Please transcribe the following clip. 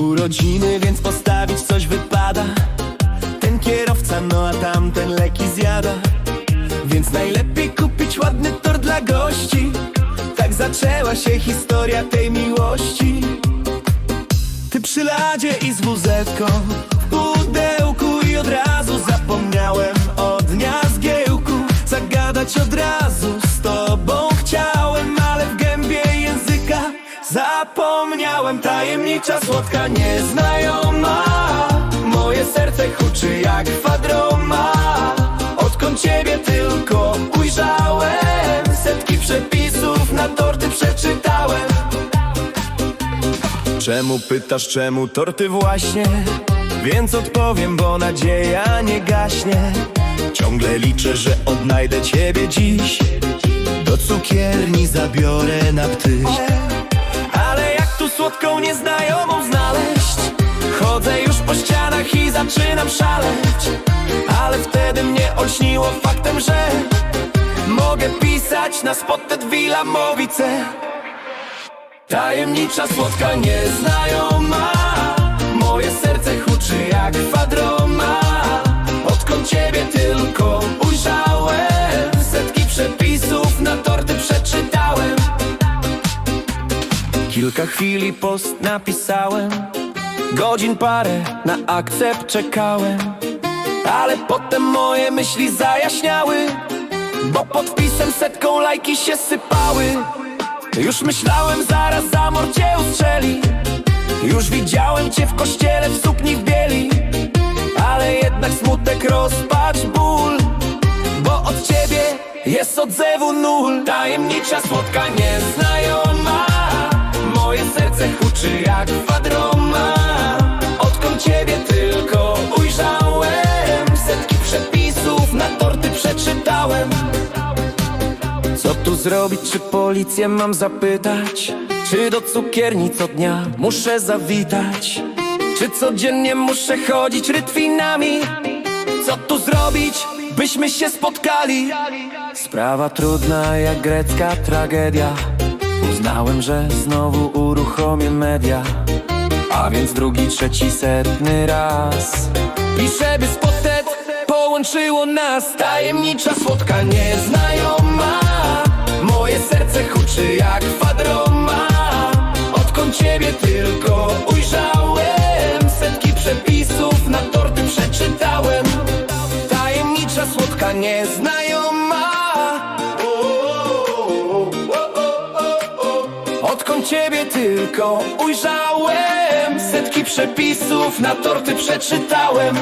urodziny, więc postawić coś wypada. Ten kierowca, no a tamten leki zjada. Więc najlepiej kupić ładny tort dla gości. Tak zaczęła się historia tej miłości. Ty przy ladzie zapomniałem Tajemnicza, słodka, nieznajoma. Moje serce huczy jak kwadroma Odkąd ciebie tylko ujrzałem Setki przepisów na torty przeczytałem. Czemu pytasz, czemu torty właśnie? Więc odpowiem, bo nadzieja nie gaśnie. Ciągle liczę, że odnajdę ciebie dziś. Do cukierni zabiorę na ptyś słodką nieznajomą znaleźć? Chodzę już po ścianach i zaczynam szaleć. Ale wtedy mnie olśniło faktem, że Mogę pisać na spotted Wilamowice Tajemnicza, słodka, nieznajoma. Moje serce huczy jak kwadroma Kilka chwili post napisałem Godzin parę na akcept czekałem Ale potem moje myśli zajaśniały Bo pod wpisem setką lajki się sypały. Już myślałem, zaraz zamor cię ustrzeli Już widziałem cię w kościele w sukni w bieli Ale jednak smutek, rozpacz, ból Bo od ciebie jest odzewu nul. Tajemnicza, słodka, nieznajoma Moje huczy jak kwadroma Odkąd ciebie tylko ujrzałem Setki przepisów na torty przeczytałem co tu zrobić, czy policję mam zapytać? Czy do cukierni co dnia muszę zawitać? Czy codziennie muszę chodzić rytwinami? Co tu zrobić, byśmy się spotkali? Sprawa trudna jak grecka tragedia Uznałem, że znowu uruchomię media. A więc drugi, trzeci, setny raz. Piszę, by spotet połączyło nas. Tajemnicza, słodka, nieznajoma. Moje serce huczy jak kwadroma Odkąd ciebie tylko ujrzałem Setki przepisów na torty przeczytałem. Tajemnicza, słodka, nieznajoma ciebie tylko. Ujrzałem Setki przepisów na torty przeczytałem